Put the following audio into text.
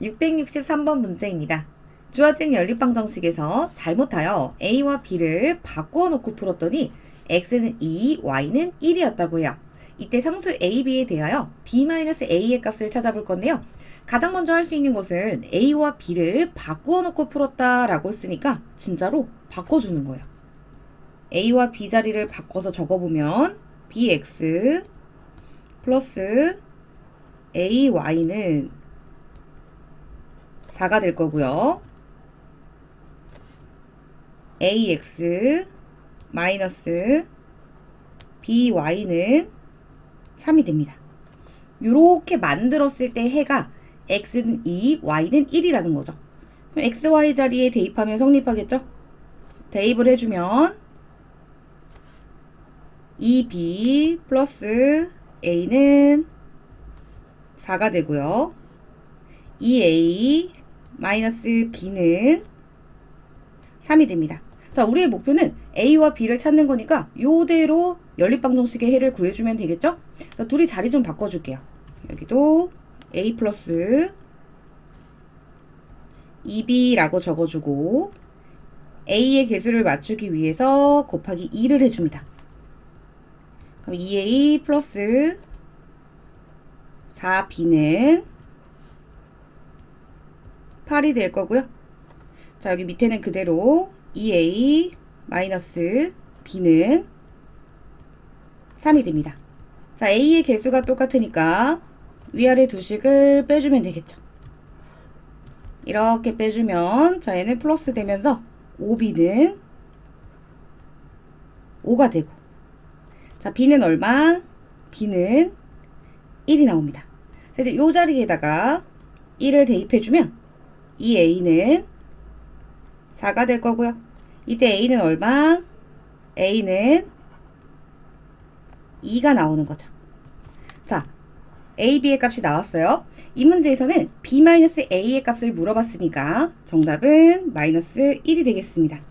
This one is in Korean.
663번 문제입니다. 주어진 연립방 정식에서 잘못하여 a와 b를 바꾸어 놓고 풀었더니 x는 2, y는 1이었다고요. 이때 상수 a, b에 대하여 b-a의 값을 찾아볼 건데요. 가장 먼저 할 수 있는 것은 a와 b를 바꾸어 놓고 풀었다라고 했으니까 진짜로 바꿔주는 거예요. a와 b 자리를 바꿔서 적어보면 bx 플러스 ay는 4가 될 거고요. ax 마이너스 by는 3이 됩니다. 이렇게 만들었을 때 해가 x는 2, y는 1이라는 거죠. 그럼 x, y 자리에 대입하면 성립하겠죠? 대입을 해주면 2b 플러스 a는 4가 되고요. 2a 마이너스 b는 3이 됩니다. 자, 우리의 목표는 a와 b를 찾는 거니까 요대로 연립방정식의 해를 구해주면 되겠죠? 자, 둘이 자리 좀 바꿔줄게요. 여기도 a 플러스 2b라고 적어주고 a의 개수를 맞추기 위해서 곱하기 2를 해줍니다. 그럼 2a 플러스 4b는 8이 될 거고요. 자, 여기 밑에는 그대로 2a 마이너스 b는 3이 됩니다. 자, a의 개수가 똑같으니까 위아래 두 식을 빼주면 되겠죠. 이렇게 빼주면 자, 얘는 플러스 되면서 5b는 5가 되고 자, b는 얼마? b는 1이 나옵니다. 자, 이제 요 자리에다가 1을 대입해주면 이 a는 4가 될 거고요. 이때 a는 얼마? a는 2가 나오는 거죠. 자, a, b의 값이 나왔어요. 이 문제에서는 b-a의 값을 물어봤으니까 정답은 마이너스 1이 되겠습니다.